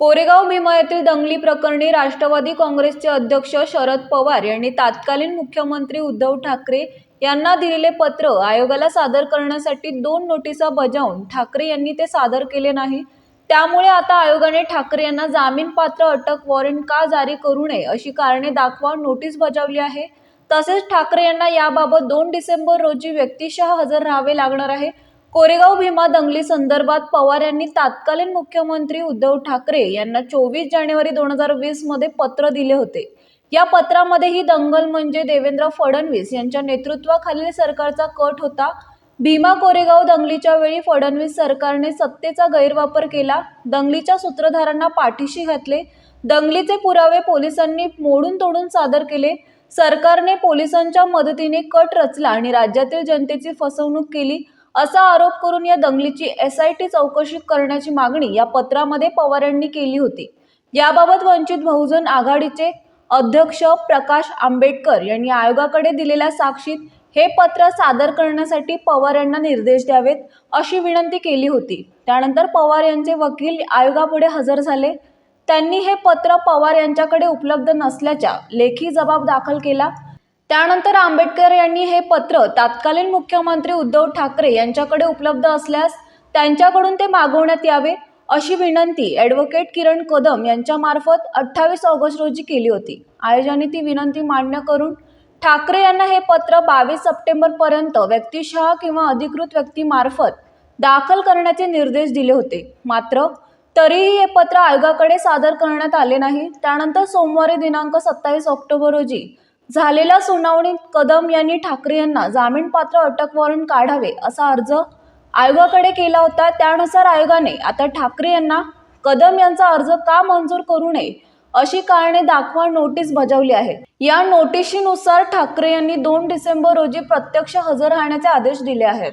कोरेगाव भीमायातील दंगली प्रकरणी राष्ट्रवादी काँग्रेसचे अध्यक्ष शरद पवार यांनी तात्कालीन मुख्यमंत्री उद्धव ठाकरे यांना दिलेले पत्र आयोगाला सादर करण्यासाठी दोन नोटिसा बजावून ठाकरे यांनी ते सादर केले नाही. त्यामुळे आता आयोगाने ठाकरे यांना जामीनपात्र अटक वॉरंट का जारी करू नये अशी कारणे दाखवा नोटीस बजावली आहे. तसेच ठाकरे यांना याबाबत दोन डिसेंबर रोजी व्यक्तिशः हजर राहावे लागणार आहे. कोरेगाव भीमा दंगली संदर्भात पवार यांनी तत्कालीन मुख्यमंत्री उद्धव ठाकरे यांना चोवीस जानेवारी दोन हजार वीसमध्ये पत्र दिले होते. या पत्रामध्ये ही दंगल म्हणजे देवेंद्र फडणवीस यांच्या नेतृत्वाखालील सरकारचा कट होता. भीमा कोरेगाव दंगलीच्या वेळी फडणवीस सरकारने सत्तेचा गैरवापर केला. दंगलीच्या सूत्रधारांना पाठीशी घातले. दंगलीचे पुरावे पोलिसांनी मोडून तोडून सादर केले. सरकारने पोलिसांच्या मदतीने कट रचला आणि राज्यातील जनतेची फसवणूक केली. असा आरोप करून या दंगलीची एस आय टी चौकशी करण्याची मागणी या पत्रामध्ये पवार यांनी केली होती. याबाबत वंचित बहुजन आघाडीचे अध्यक्ष प्रकाश आंबेडकर यांनी आयोगाकडे दिलेल्या साक्षीत हे पत्र सादर करण्यासाठी पवार यांना निर्देश द्यावेत अशी विनंती केली होती. त्यानंतर पवार यांचे वकील आयोगापुढे हजर झाले. त्यांनी हे पत्र पवार यांच्याकडे उपलब्ध नसल्याच्या लेखी जबाब दाखल केला. त्यानंतर आंबेडकर यांनी हे पत्र तात्कालीन मुख्यमंत्री उद्धव ठाकरे यांच्याकडे उपलब्ध असल्यास त्यांच्याकडून ते मागवण्यात यावे अशी विनंती ॲडव्होकेट किरण कदम यांच्यामार्फत अठ्ठावीस ऑगस्ट रोजी केली होती. आयोगाने ती विनंती मान्य करून ठाकरे यांना हे पत्र बावीस सप्टेंबरपर्यंत व्यक्तिशः किंवा अधिकृत व्यक्तीमार्फत दाखल करण्याचे निर्देश दिले होते. मात्र तरीही हे पत्र आयोगाकडे सादर करण्यात आले नाही. त्यानंतर सोमवारी दिनांक सत्तावीस ऑक्टोबर रोजी झालेल्या सुनावणीत कदम यांनी ठाकरे यांना जामीनपात्र अटक वॉरंट काढावे असा अर्ज आयोगाकडे केला होता. त्यानुसार आयोगाने आता ठाकरे यांना कदम यांचा अर्ज का मंजूर करू नये अशी कारणे दाखवा नोटीस बजावली आहे. या नोटिशीनुसार ठाकरे यांनी दोन डिसेंबर रोजी प्रत्यक्ष हजर राहण्याचे आदेश दिले आहेत.